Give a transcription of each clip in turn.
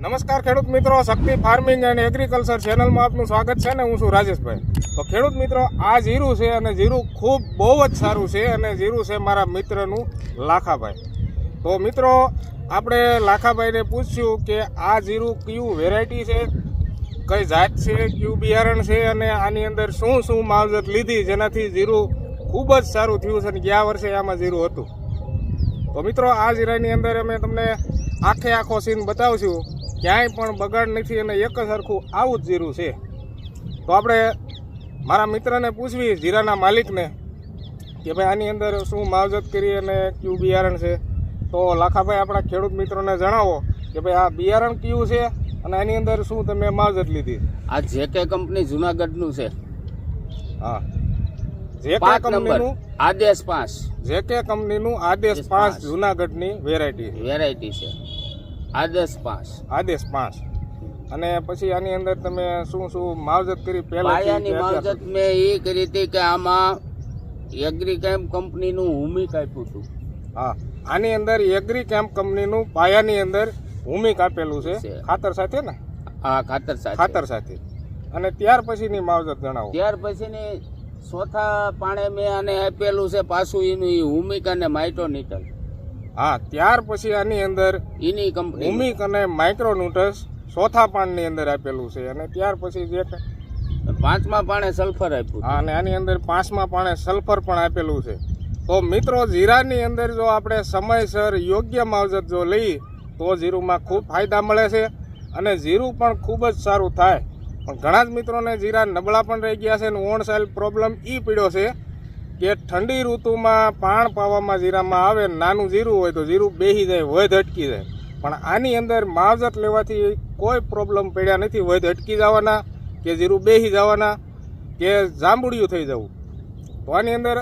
નમસ્કાર ખેડૂત મિત્રો, શક્તિ ફાર્મિંગ એન્ડ એગ્રીકલ્ચર ચેનલમાં આપનું સ્વાગત છે ને હું છું રાજેશભાઈ. તો ખેડૂત મિત્રો, આ જીરું છે અને જીરું ખૂબ બહુ જ સારું છે અને જીરું છે મારા મિત્રનું લાખાભાઈ. તો મિત્રો, આપણે લાખાભાઈને પૂછ્યું કે આ જીરું કયું વેરાયટી છે, કઈ જાત છે, કયું બિયારણ છે અને આની અંદર શું શું માવજત લીધી જેનાથી જીરું ખૂબ જ સારું થયું છે અને ગયા વર્ષે આમાં જીરું હતું. તો મિત્રો, આ જીરાની અંદર અમે તમને આખે આખો સીન બતાવશું. ક્યાંય પણ બગાડ નથી અને એક સરખું આવું જ જીરું છે. તો આપણે મારા મિત્રને પૂછવી જીરાના માલિકને કે ભાઈ આની અંદર શું માવજત કરી અને કયું બિયારણ છે? તો લાખાભાઈ આપણા ખેડૂત મિત્રોને જણાવો કે ભાઈ આ બિયારણ કયું છે અને આની અંદર શું તમે માવજત લીધી? આ જે કે કંપની જુનાગઢનું છે. હા. જે કે કંપનીનું આદેશ પાંચ. જે કે કંપનીનું આદેશ પાંચ. જુનાગઢની વેરાયટી વેરાયટી છે. આદેશ પાંચ આદેશ પાંચ અને પછી આની અંદર તમે શું શું માવજત કરી પહેલા પાયાની માવજત મેં એ કરી હતી કે આમાં એગ્રીકેમ કંપનીનું હુમિક આપ્યું હતું. હા. આની અંદર એગ્રી કેમ્પ કંપનીનું પાયાની અંદર ભૂમિક આપેલું છે. ખાતર સાથે ને? હા ખાતર સાથે. ખાતર સાથે. અને ત્યાર પછીની માવજત જણાવો. ત્યાર પછીની ચોથા પાણે મેં આને આપેલું છે પાછું એનું એ હુમિક અને માઇટોનિટલ હા ત્યાર પછી આની અંદર એની કંપની ભૂમિક અને માઇક્રોન્યુટ્રસ ચોથા પાણની અંદર આપેલું છે. અને ત્યાર પછી જે પાંચમા પાણે સલ્ફર આપ્યું. હા, અને આની અંદર પાંચમા પાણે સલ્ફર પણ આપેલું છે. તો મિત્રો જીરાની અંદર જો આપણે સમયસર યોગ્ય માવજત જો લઈએ તો જીરુમાં ખૂબ ફાયદા મળે છે અને જીરું પણ ખૂબ જ સારું થાય. પણ ઘણા જ મિત્રોને જીરા નબળા પણ રહી ગયા છે અને ઓણ સાઇલ પ્રોબ્લેમ એ પીડ્યો છે. કે ઠંડી ઋતુમાં પાણ પાવામાં જીરામાં આવે, નાનું જીરું હોય તો જીરું બેહી જાય, વધ અટકી જાય. પણ આની અંદર માવજત લેવાથી કોઈ પ્રોબ્લેમ પડ્યા નથી, વધ અટકી જવાના કે જીરું બેહી જવાના કે જાંબુડિયું થઈ જવું. તો આની અંદર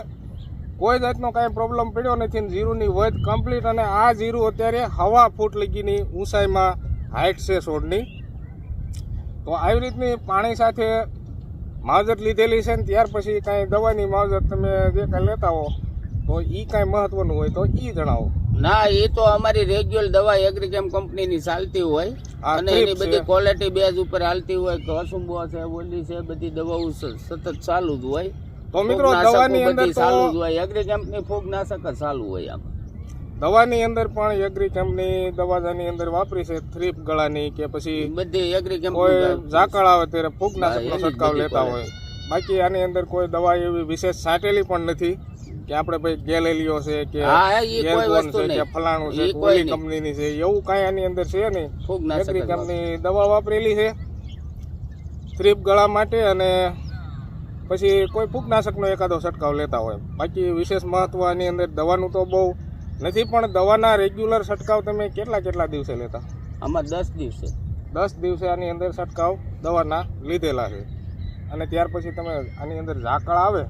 કોઈ જાતનો કાંઈ પ્રોબ્લેમ પડ્યો નથી જીરુની વધ કમ્પ્લીટ અને આ જીરું અત્યારે હવા ફૂટ લગીની ઊંચાઈમાં હાઇટ છે છોડની. તો આવી રીતની પાણી સાથે માવજત લીધેલી છે ને ત્યાર પછી કાંઈ દવાની માવજત તમે જે કાંઈ લેતા હો તો એ કાંઈ મહત્વનું હોય તો એ જણાવો. ના એ તો અમારી રેગ્યુલર દવા એગ્રીકેમ કંપનીની ચાલતી હોય. અને એની બધી. ક્વોલિટી બેઝ ઉપર હાલતી હોય કસુંબો છે ઓલી છે બધી દવાઓ સતત ચાલુ જ હોય. તો મિત્રો દવાની અંદર ચાલુ જ હોય. એગ્રીકેમ્પની ફૂગનાશક જ ચાલુ હોય આમ. દવાની અંદર પણ એગ્રી કેમ્પની દવા આની અંદર વાપરી છે થ્રીપ ગળાની કે પછી બધી એગ્રીકેમ કોઈ ઝાકળ આવે ત્યારે ફૂગનાશકનો છંટકાવ લેતા હોય. બાકી આની અંદર કોઈ દવા એવી વિશેષ છાંટેલી પણ નથી કે આપણે ભાઈ ગેલેલિયો છે કે છે ફલાણું છે કોઈ કંપનીની છે એવું કાંઈ આની અંદર છે નહીં. એગ્રી જ કંપની દવા વાપરેલી છે. થ્રીપ ગળા માટે અને પછી કોઈ ફૂગનાશકનો એકાદો છંટકાવ લેતા હોય. બાકી વિશેષ મહત્વ આની અંદર દવાનું તો બહુ નથી પણ દવાના રેગ્યુલર છંટકાવ તમે કેટલા કેટલા દિવસે લેતા? આમાં દસ દિવસે. દસ દિવસે આની અંદર છંટકાવ દવાના લીધેલા છે. અને ત્યાર પછી તમે આની અંદર ઝાકળ આવે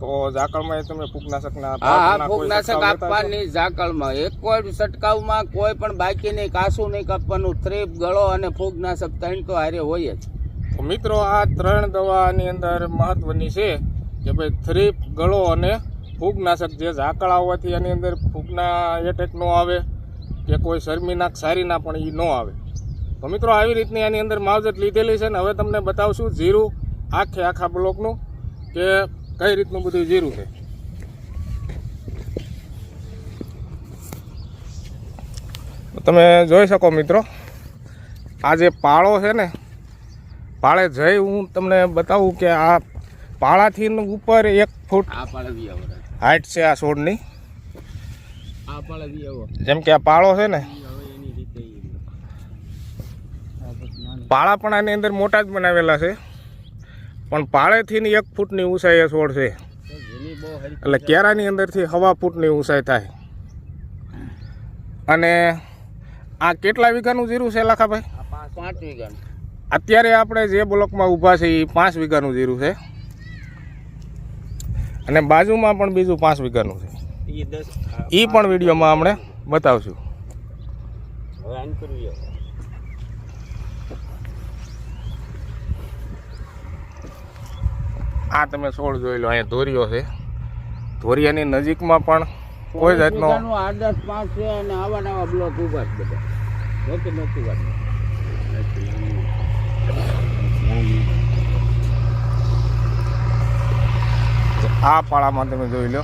તો ઝાકળમાં તમે ફૂગનાશકના હા ફૂગનાશક? આપવાની ઝાકળમાં. એક કોઈ છંટકાવમાં કોઈ પણ બાકી નહીં કાસું નહીં કાપવાનું. થ્રીપ ગળો અને ફૂગનાશક ત્રણ તો હારે હોય જ. તો મિત્રો આ ત્રણ દવાની અંદર મહત્વની છે કે ભાઈ થ્રીપ ગળો અને ફૂગનાશક જે ઝાકળ આવવાથી એની અંદર ફૂગના એટેક ન આવે કે કોઈ શરમીનાક, સારીના પણ એ ન આવે. તો મિત્રો આવી રીતની આની અંદર માવજત લીધેલી છે ને હવે તમને બતાવશું જીરું, આખે આખા બ્લોકનું, કે કઈ રીતનું બધું જીરું છે. તમે જોઈ શકો મિત્રો, આ જે પાળો છે ને, પાળે જઈ હું તમને બતાવું કે આ પાળાથી ઉપર એક ફૂટ હાઈટ છે આ છોડની? જેમ કે આ પાળો છે ને? હવે એની રીતે પાળા પણ આની અંદર મોટા જ બનાવેલા છે. પણ પાળેથી એક ફૂટની ઊંચાઈ એ છોડ છે. એટલે કેરાની અંદરથી હવા ફૂટની ઊંચાઈ થાય. અને આ કેટલા વીઘાનું જીરું છે લાખાભાઈ? પાંચ વીઘાનું. અત્યારે આપણે જે બ્લોકમાં ઊભા છે એ પાંચ વીઘાનું જીરું છે. અને બાજુમાં પણ બીજું પાંચ વીઘાનું છે. એ પણ વિડીયોમાં આપણે બતાવશું. આ તમે છોડ જોઈ લો અહીંયા ધોરિયો છે. ધોરિયાની નજીકમાં પણ કોઈ જાતનો આઠ દસ પાંચ છે અને આવા નવા બ્લોક ઊભા જ બધા નોખી નોખી વાડી આ પાળામાં તમે જોઈ લો.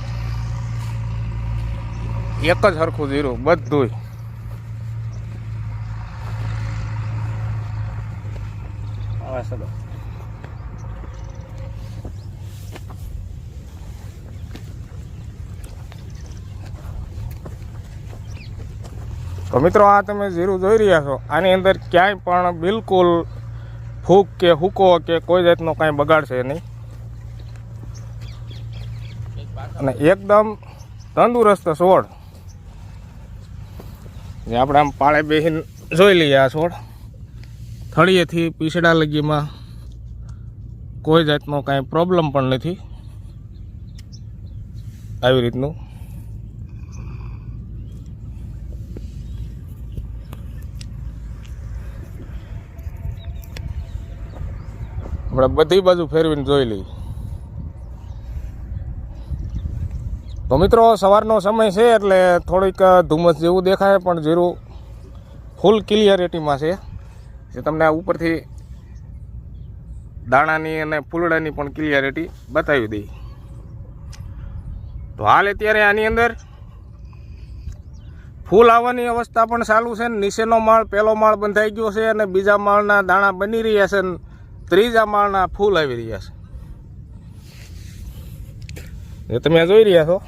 એક જ સરખું જીરું બધું તો. મિત્રો આ તમે જીરું જોઈ રહ્યા છો. આની અંદર ક્યાંય પણ બિલકુલ ફૂગ કે હુકો કે કોઈ જાતનો કાંઈ બગાડશે નહીં. અને એકદમ તંદુરસ્ત છોડ. જે આપણે આમ પાળે બેસીને જોઈ લઈએ આ છોડ. થળીએથી પીસડા લગીમાં કોઈ જાતનો કાંઈ પ્રોબ્લેમ પણ નથી. આવી રીતનું. આપણે બધી બાજુ ફેરવીને જોઈ લઈએ. તો મિત્રો, સવારનો સમય છે એટલે થોડીક ધુમ્મસ જેવું દેખાય, પણ જીરું ફૂલ ક્લિયરિટીમાં છે. જે તમને ઉપરથી દાણાની અને ફૂલડાની પણ ક્લિયરિટી બતાવી દઈ. તો હાલ અત્યારે આની અંદર ફૂલ આવવાની અવસ્થા પણ ચાલુ છે ને, નીચેનો માળ પહેલો માળ બંધાઈ ગયો છે અને બીજા માળના દાણા બની રહ્યા છે ને, ત્રીજા માળના ફૂલ આવી રહ્યા છે. એ તમે જોઈ રહ્યા છો?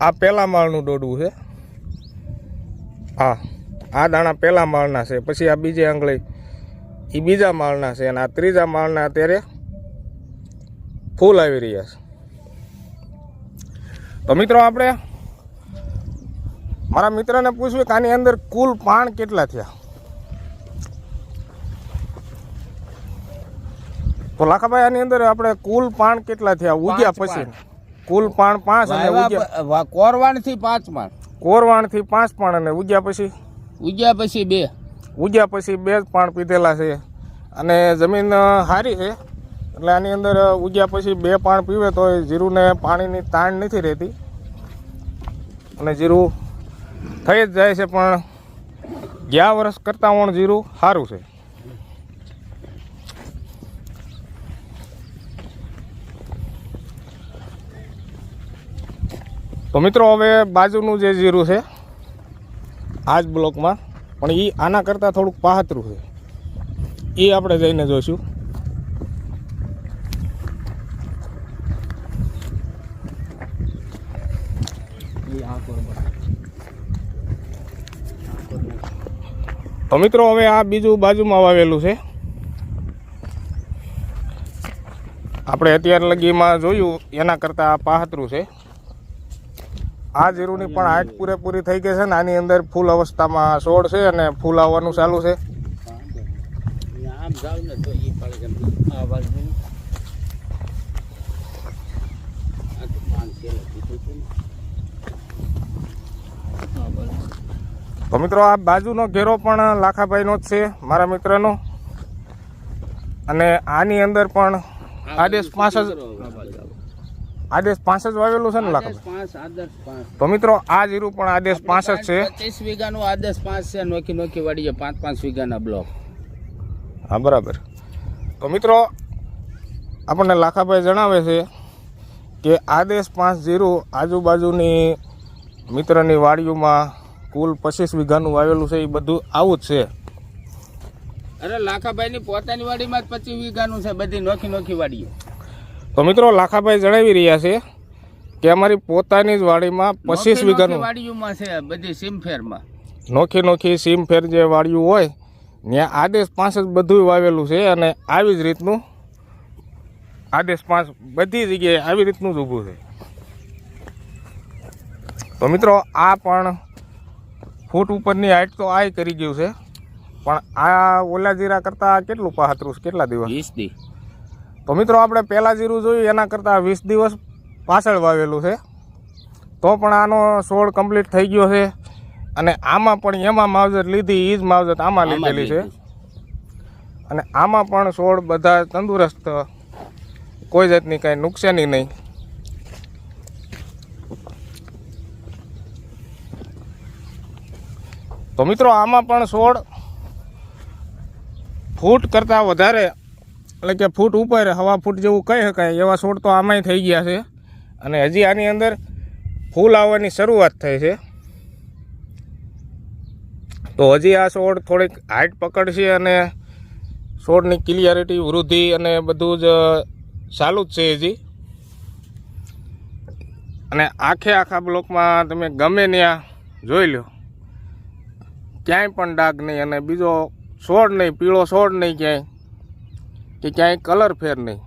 આ પહેલા માળનું દોડવું છે. હા, આ દાણા પહેલા માળના છે, પછી આ બીજે આંગળી એ બીજા માળના છે અને આ ત્રીજા માળના અત્યારે ફૂલ આવી રહ્યા છે. તો મિત્રો આપણે મારા મિત્રને પૂછ્યું કે આની અંદર કુલ પાણ કેટલા થયા? તો લાખાભાઈ, આની અંદર આપણે કુલ પાણ કેટલા થયા? ઉગ્યા પછી. કુલ પાણ પાંચ અને ઉગ્યા કોરવાણથી પાંચમાં કોરવાણથી પાંચ પાણ અને ઉગ્યા પછી? ઉગ્યા પછી બે. ઉગ્યા પછી બે જ પાણ પીધેલા છે. અને જમીન સારી છે. એટલે આની અંદર ઉગ્યા પછી બે પાણ પીવે તો જીરુંને પાણીની તાણ નથી રહેતી. અને જીરું થઈ જ જાય છે પણ ગયા વર્ષ કરતાં પણ જીરું સારું છે. તો મિત્રો, હવે બાજુનું જે જીરું છે, આ જ બ્લોકમાં. પણ એ આના કરતાં થોડુંક પાહતરું છે. એ આપણે જઈને જોઈશું. તો મિત્રો, હવે આ બીજું બાજુમાં વાવેલું છે. આપણે અત્યાર લગીમાં જોયું, એના કરતાં આ પાહતરું છે. આ જીરુની પણ હાઈટ પૂરેપૂરી થઈ ગઈ છે ને આની અંદર ફૂલ અવસ્થામાં છોડ છે અને ફૂલ આવવાનું ચાલુ છે તો મિત્રો, આ બાજુનો ઘેરો પણ લાખાભાઈનો જ છે, મારા મિત્રનો અને આની અંદર પણ આદેશ પાંચ જ. આદેશ પાંચ જ વાવેલું છે ને લાખ તો મિત્રો આ જીરું પણ આદેશ પાંચ જ છે. પચીસ વીઘાનું આદેશ પાંચ છે નોખી નોખી વાડીએ પાંચ પાંચ વીઘાના બ્લોક હા બરાબર. તો મિત્રો આપણને લાખાભાઈ જણાવે છે કે આદેશ પાંચ જીરું આજુબાજુની મિત્રની વાડીઓમાં કુલ પચીસ વીઘાનું વાવેલું છે એ બધું આવું જ છે. અરે લાખાભાઈની પોતાની વાડીમાં જ પચીસ વીઘાનું છે બધી નોખી નોખી વાડીઓ. તો મિત્રો લાખાભાઈ જણાવી રહ્યા છે કે અમારી પોતાની જ વાડીમાં પચીસ વીઘાનું વાડીઓમાં છે બધી સીમફેરમાં નોખી નોખી સીમ ફેર જે વાડિયું હોય ત્યાં આદેશ પાંચ જ બધું વાવેલું છે અને આવી જ રીતનું આદેશ પાંચ બધી જગ્યાએ આવી રીતનું જ ઊભું છે. તો મિત્રો આ પણ ફૂટ ઉપરની હાઈટ તો આ કરી ગયું છે પણ આ ઓલા જીરા કરતાં કેટલું પાહતરું છે? કેટલા દિવસ? વીસ દી. તો મિત્રો આપણે પહેલાં જીરું જોયું એના કરતાં વીસ દિવસ પાછળ વાવેલું છે. તો પણ આનો છોડ કમ્પ્લીટ થઈ ગયો છે. અને આમાં પણ એમાં માવજત લીધી એ જ માવજત આમાં લીધેલી છે. અને આમાં પણ છોડ બધા તંદુરસ્ત કોઈ જાતની કાંઈ નુકસાની નહીં. તો મિત્રો આમાં પણ છોડ ફૂટ કરતાં વધારે એટલે કે ફૂટ ઉપર, હવા ફૂટ જેવું કહી શકાય. એવા છોડ તો આમાંય થઈ ગયા છે. અને હજી આની અંદર ફૂલ આવવાની શરૂઆત થઈ છે. તો હજી આ છોડ થોડીક હાઈટ પકડશે અને છોડની ક્લિયરિટી, વૃદ્ધિ અને બધું જ ચાલુ જ છે હજી. અને આખે આખા બ્લોકમાં તમે ગમે ત્યાં જોઈ લો. ક્યાંય પણ ડાઘ નહીં અને બીજો છોડ નહીં, પીળો છોડ નહીં ક્યાંય. કે ક્યાંય કલર ફેર નહીં.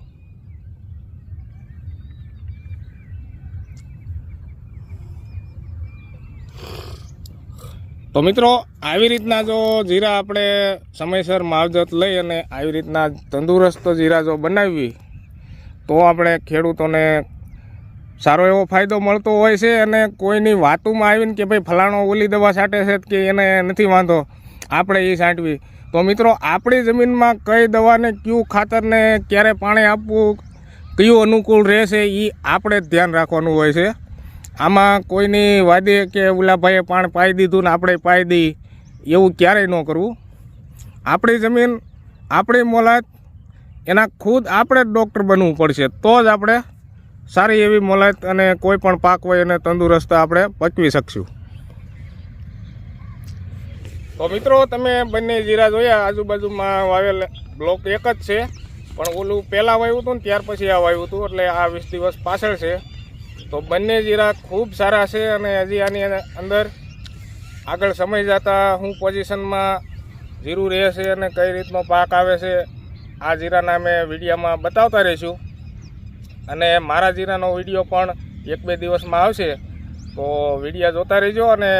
તો મિત્રો, આવી રીતના જો જીરા આપણે સમયસર માવજત લઈ અને આવી રીતના તંદુરસ્ત જીરા જો બનાવી, તો આપણે ખેડૂતોને સારો એવો ફાયદો મળતો હોય છે અને કોઈની વાતોમાં આવીને કે ભાઈ ફલાણો ઓલી દવા છાંટે છે કે એને નથી વાંધો આપણે એ છાંટવી. તો મિત્રો, આપણી જમીનમાં કઈ દવાને કયું ખાતરને ક્યારે પાણી આપવું, કયું અનુકૂળ રહેશે એ આપણે ધ્યાન રાખવાનું હોય છે. આમાં કોઈની વાદે કે ઓલાભાઈએ પાણી પાઈ દીધું ને આપણે પાઈ દઈ એવું ક્યારેય ન કરવું. આપણી જમીન, આપણી મોલાત, એના ખુદ આપણે જ ડૉક્ટર બનવું પડશે. તો જ આપણે સારી એવી મોલાત અને કોઈ પણ પાક હોય એને તંદુરસ્ત આપણે પકવી શકશું. તો મિત્રો, તમે બંને જીરા જોયા, આજુબાજુમાં વાવેલ બ્લોક એક જ છે. પણ ઓલું પહેલાં વાવ્યું હતું ને, ત્યાર પછી આ વાવ્યું હતું, એટલે આ વીસ દિવસ પાછળ છે. તો બંને જીરા ખૂબ સારા છે અને હજી આની અંદર આગળ સમય જતાં હું પોઝિશનમાં જીરું રહે છે અને કઈ રીતનો પાક આવે છે, આ જીરાના અમે વિડીયામાં બતાવતા રહીશું. અને મારા જીરાનો વીડિયો પણ એક બે દિવસમાં આવશે. તો વિડીયા જોતા રહેજો અને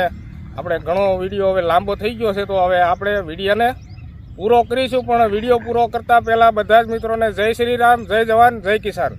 આપણે ઘણો વીડિયો હવે લાંબો થઈ ગયો છે, તો હવે આપણે વિડીયોને પૂરો કરીશું, પણ વીડિયો પૂરો કરતાં પહેલાં બધા જ મિત્રોને જય શ્રી રામ, જય જવાન, જય કિસાન.